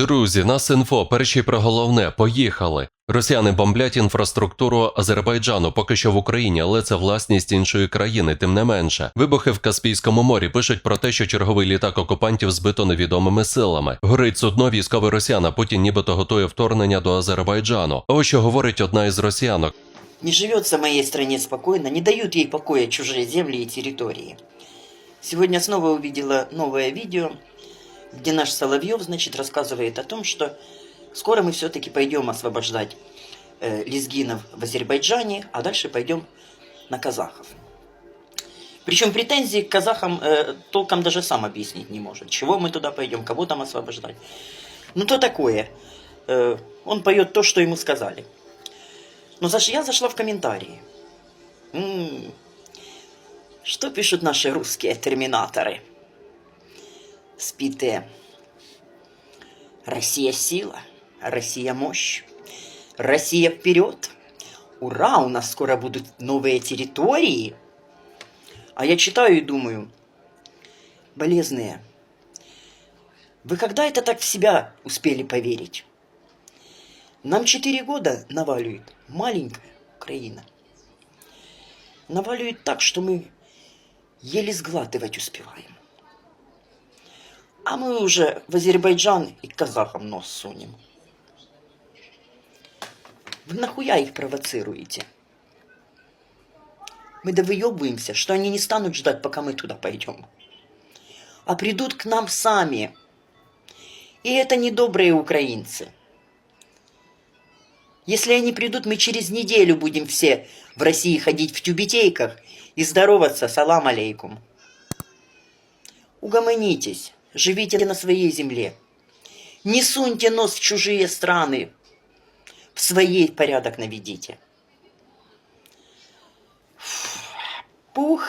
Друзі, нас інфо, перші про головне, поїхали. Росіяни бомблять інфраструктуру Азербайджану, поки що в Україні, але це власність іншої країни, тим не менше. Вибухи в Каспійському морі пишуть про те, що черговий літак окупантів збито невідомими силами. Горить судно військове росіян, а Путін нібито готує вторгнення до Азербайджану. Ось що говорить одна із росіянок. Не живется моей стране спокойно, не дают ей покоя чужие земли и территории. Сегодня снова увидела новое видео, где наш Соловьев, значит, рассказывает о том, что скоро мы все-таки пойдем освобождать э, лезгинов в Азербайджане, а дальше пойдем на казахов. Причем претензии к казахам э, толком даже сам объяснить не может. Чего мы туда пойдем, кого там освобождать. Ну то такое. Э, он поет то, что ему сказали. Но заш... я зашла в комментарии. М, Что пишут наши русские терминаторы? Спите. Россия сила, Россия мощь, Россия вперед. Ура, у нас скоро будут новые территории. А я читаю и думаю, болезные, вы когда это так в себя успели поверить? Нам 4 года наваливает маленькая Украина. Наваливает так, что мы еле сглатывать успеваем. А мы уже в Азербайджан и к казахам нос сунем. Вы нахуя их провоцируете? Мы довыебываемся, что они не станут ждать, пока мы туда пойдем. А придут к нам сами. И это недобрые украинцы. Если они придут, мы через неделю будем все в России ходить в тюбетейках и здороваться салам алейкум. Угомонитесь, живите на своей земле. Не суньте нос в чужие страны. В своей порядок наведите. Пух.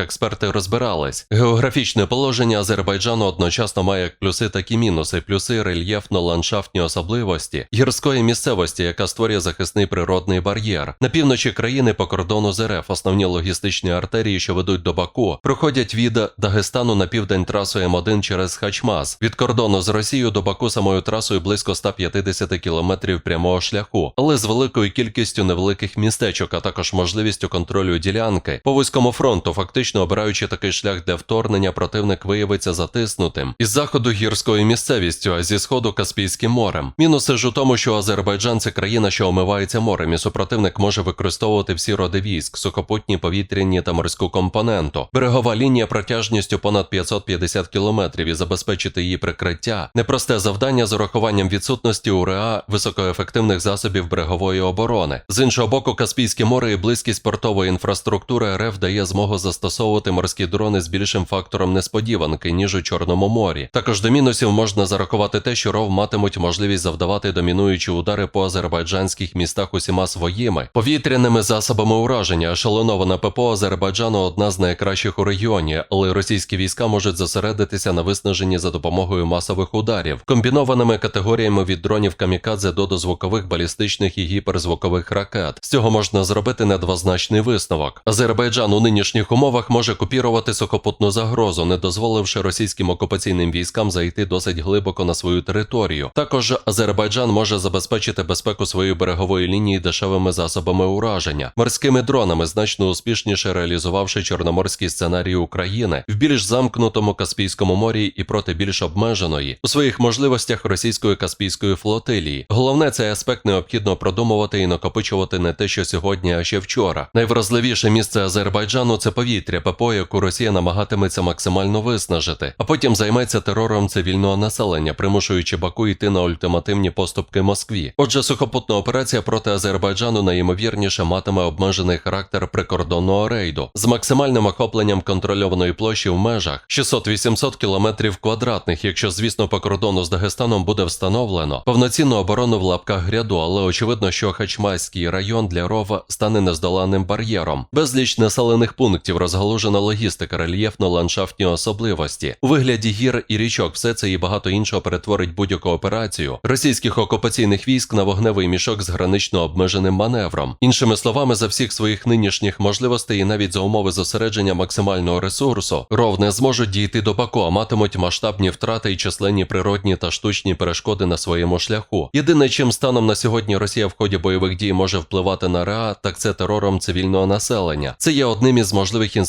Експерти розбирались. Географічне положення Азербайджану одночасно має як плюси, так і мінуси. Плюси рельєфно-ландшафтні особливості гірської місцевості, яка створює захисний природний бар'єр. На півночі країни по кордону з РФ основні логістичні артерії, що ведуть до Баку, проходять від Дагестану на південь трасою М1 через Хачмаз. Від кордону з Росією до Баку самою трасою близько 150 кілометрів прямого шляху, але з великою кількістю невеликих містечок, а також можливістю контролю ділянки по вузькому фронту, фактично обираючи такий шлях для вторгнення, противник виявиться затиснутим із заходу гірською місцевістю, а зі сходу Каспійським морем. Мінуси ж у тому, що Азербайджан це країна, що омивається морем, і супротивник може використовувати всі роди військ, сухопутні, повітряні та морську компоненту. Берегова лінія протяжністю понад 550 кілометрів і забезпечити її прикриття. Непросте завдання з урахуванням відсутності УРА високоефективних засобів берегової оборони. З іншого боку, Каспійське море і близькість портової інфраструктури РФ дає змогу застосовувати морські дрони з більшим фактором несподіванки, ніж у Чорному морі. Також до мінусів можна зарахувати те, що РОВ матимуть можливість завдавати домінуючі удари по азербайджанських містах усіма своїми повітряними засобами ураження. Ешелонована ППО Азербайджану одна з найкращих у регіоні, але російські війська можуть зосередитися на виснаженні за допомогою масових ударів, комбінованими категоріями від дронів камікадзе до дозвукових балістичних і гіперзвукових ракет. З цього можна зробити недвозначний висновок. Азербайджан у нинішніх умовах може купірувати сухопутну загрозу, не дозволивши російським окупаційним військам зайти досить глибоко на свою територію. Також Азербайджан може забезпечити безпеку своєї берегової лінії дешевими засобами ураження, морськими дронами, значно успішніше реалізувавши чорноморський сценарій України в більш замкнутому Каспійському морі і проти більш обмеженої у своїх можливостях російської каспійської флотилії. Головне цей аспект необхідно продумувати і накопичувати не те, що сьогодні, а ще вчора. Найвразливіше місце Азербайджану це повітря, ППО, яку Росія намагатиметься максимально виснажити, а потім займеться терором цивільного населення, примушуючи Баку йти на ультимативні поступки Москві. Отже, сухопутна операція проти Азербайджану найімовірніше матиме обмежений характер прикордонного рейду з максимальним охопленням контрольованої площі в межах 600-800 кілометрів квадратних, якщо, звісно, по кордону з Дагестаном буде встановлено повноцінну оборону в лапках гряду, але очевидно, що Хачмайський район для рова стане нездоланним бар'єром. Безліч населених пунктів розгадують розгалужена логістика, рельєфно-ландшафтні особливості. У вигляді гір і річок все це і багато іншого перетворить будь-яку операцію російських окупаційних військ на вогневий мішок з гранично обмеженим маневром. Іншими словами, за всіх своїх нинішніх можливостей і навіть за умови зосередження максимального ресурсу, ров не зможуть дійти до Баку, а матимуть масштабні втрати і численні природні та штучні перешкоди на своєму шляху. Єдине, чим станом на сьогодні Росія в ході бойових дій може впливати на РА, так це терором цивільного населення. Це є одним із можливих інструментів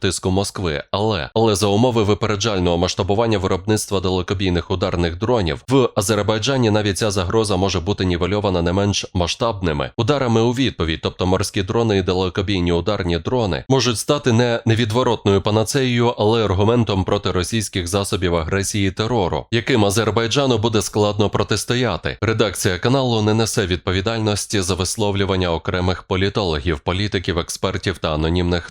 тиску Москви. Але але за умови випереджального масштабування виробництва далекобійних ударних дронів в Азербайджані навіть ця загроза може бути нівельована не менш масштабними ударами у відповідь, тобто морські дрони і далекобійні ударні дрони можуть стати не невідворотною панацеєю, але аргументом проти російських засобів агресії і терору, яким Азербайджану буде складно протистояти. Редакція каналу не несе відповідальності за висловлювання окремих політологів, політиків, експертів та анонімних